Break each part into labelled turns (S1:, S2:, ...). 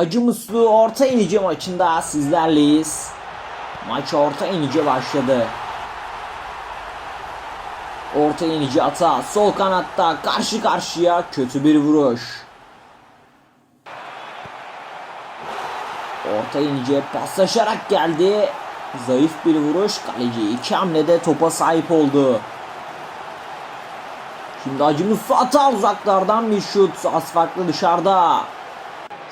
S1: Hacı Muslu orta inici maçında sizlerleyiz. Maç orta inici başladı. Orta inici ata sol kanatta karşı karşıya kötü bir vuruş. Orta inice paslaşarak geldi. Zayıf bir vuruş. Kaleci iki hamlede topa sahip oldu. Şimdi Hacı Musa ata uzaklardan bir şut. Az farklı dışarıda.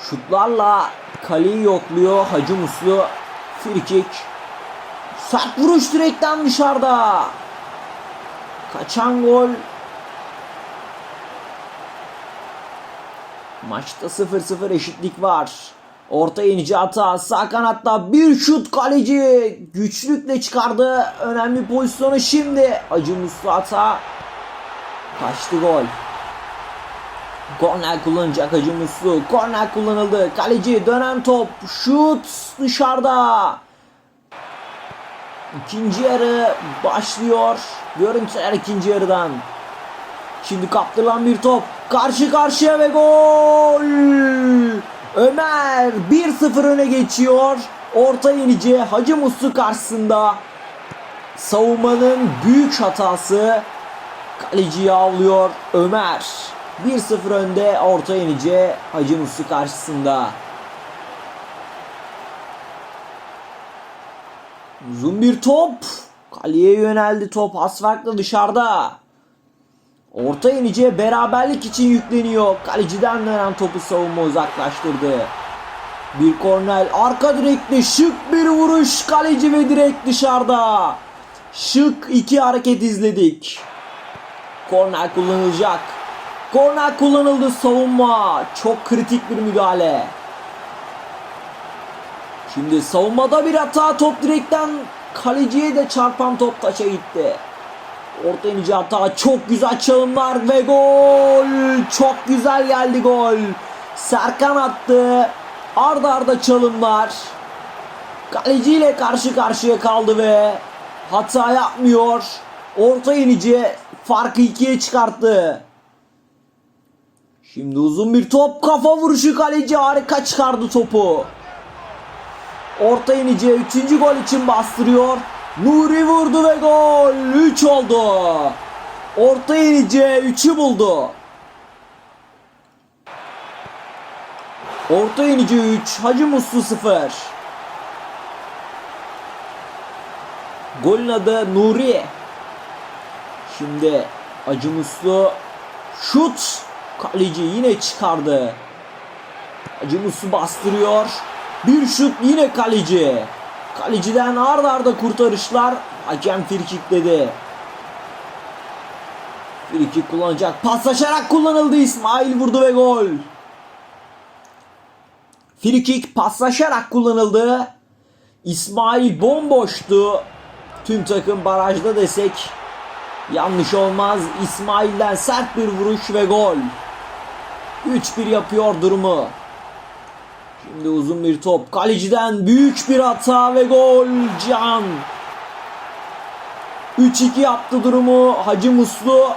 S1: Şutlarla kaleyi yokluyor Hacı Muslu. Frikik. Sert vuruş direkten dışarıda. Kaçan gol. Maçta 0-0 eşitlik var. Orta inici hata sağ kanatta bir şut kaleci güçlükle çıkardı. Önemli pozisyonu şimdi Hacı Muslu hata. Kaçtı gol. Korner kullanacak Hacı Muslu. Korner kullanıldı. Kaleci dönen top. Şut dışarıda. İkinci yarı başlıyor. Görüntüler ikinci yarıdan. Şimdi kaptırılan bir top. Karşı karşıya ve gol. Ömer 1-0 öne geçiyor. Orta yenici Hacı Muslu karşısında. Savunmanın büyük hatası. Kaleciyi avlıyor Ömer. 1-0 önde orta yenici Hacı Muslu karşısında. Uzun bir top. Kaleye yöneldi top. Az farklı dışarıda. Orta yenice beraberlik için yükleniyor. Kaleciden dönen topu savunma uzaklaştırdı. Bir kornel arka direkte şık bir vuruş. Kaleci ve direkt dışarıda. Şık iki hareket izledik. Korner kullanılacak. Korner kullanıldı savunma. Çok kritik bir müdahale. Şimdi savunmada bir hata top direkten kaleciye de çarpan top taça gitti. Orta inici hata çok güzel çalımlar ve gol. Çok güzel geldi gol. Serkan attı. Arda arda çalımlar. Kaleciyle karşı karşıya kaldı ve hata yapmıyor. Orta inici farkı ikiye çıkarttı. Şimdi uzun bir top kafa vuruşu kaleci harika çıkardı topu. Orta inici 3. gol için bastırıyor. Nuri vurdu ve gol. 3 oldu. Orta inici 3'ü buldu. Orta inici 3, Hacı Muslu 0. Golün adı Nuri. Şimdi Hacı Muslu şut. Kaleci yine çıkardı. Hacı Muslu bastırıyor. Bir şut yine kaleci. Kaleciden ard arda kurtarışlar. Hakem frikik dedi. Frikik kullanacak. Paslaşarak kullanıldı. İsmail vurdu ve gol. Frikik paslaşarak kullanıldı. İsmail bomboştu. Tüm takım barajda desek yanlış olmaz. İsmail'den sert bir vuruş ve gol. 3-1 yapıyor durumu. Şimdi uzun bir top. Kaleciden büyük bir hata ve gol. Can. 3-2 yaptı durumu. Hacı Muslu.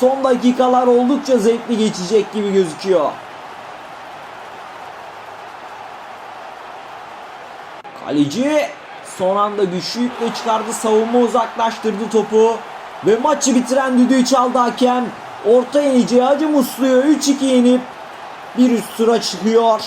S1: Son dakikalar oldukça zevkli geçecek gibi gözüküyor. Kaleci son anda güçlü yükle çıkardı. Savunma uzaklaştırdı topu. Ve maçı bitiren düdüğü çaldı hakem. Orta yenici Hacı Muslu'yu 3-2 yenip bir üst tura çıkıyor.